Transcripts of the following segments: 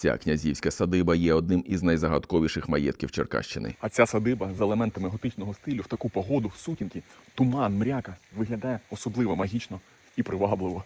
Ця князівська садиба є одним із найзагадковіших маєтків Черкащини. А ця садиба з елементами готичного стилю в таку погоду, сутінки, туман, мряка виглядає особливо магічно і привабливо.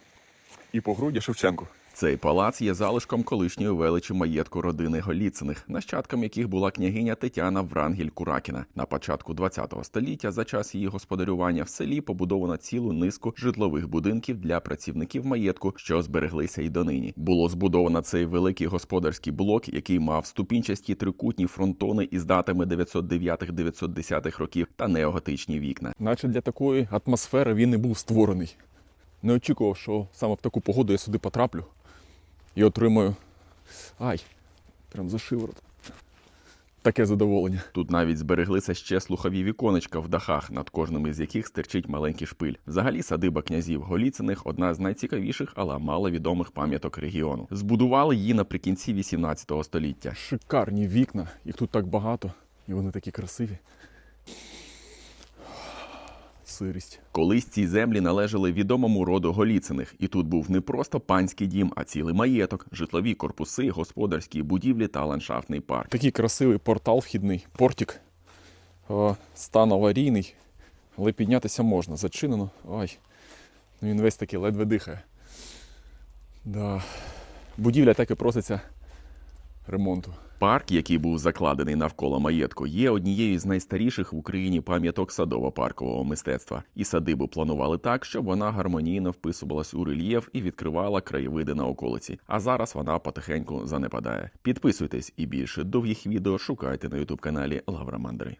І по груді Шевченку. Цей палац є залишком колишньої величі маєтку родини Голіциних, нащадком яких була княгиня Тетяна Врангель Куракіна. На початку ХХ століття, за час її господарювання в селі побудовано цілу низку житлових будинків для працівників маєтку, що збереглися й донині. Було збудовано цей великий господарський блок, який мав ступінчасті трикутні фронтони із датами 909-910 років та неоготичні вікна. Наче для такої атмосфери він і був створений. Не очікував, що саме в таку погоду я сюди потраплю і отримаю. Ай, прям за шиворот. Таке задоволення. Тут навіть збереглися ще слухові віконечка в дахах, над кожним із яких стирчить маленький шпиль. Взагалі, садиба князів Голіциних одна з найцікавіших, але маловідомих пам'яток регіону. Збудували її наприкінці 18 століття. Шикарні вікна, їх тут так багато, і вони такі красиві. Сирість. Колись ці землі належали відомому роду Голіциних, і тут був не просто панський дім, а цілий маєток, житлові корпуси, господарські будівлі та ландшафтний парк. Такий красивий портал вхідний, портик. О, стан аварійний, але піднятися можна. Зачинено. Ой. Ну він весь такий ледве дихає. Да. Будівля так і проситься ремонту. Парк, який був закладений навколо маєтку, є однією з найстаріших в Україні пам'яток садово-паркового мистецтва. І садибу планували так, щоб вона гармонійно вписувалась у рельєф і відкривала краєвиди на околиці. А зараз вона потихеньку занепадає. Підписуйтесь і більше довгих відео шукайте на ютуб каналі Лавра Мандри.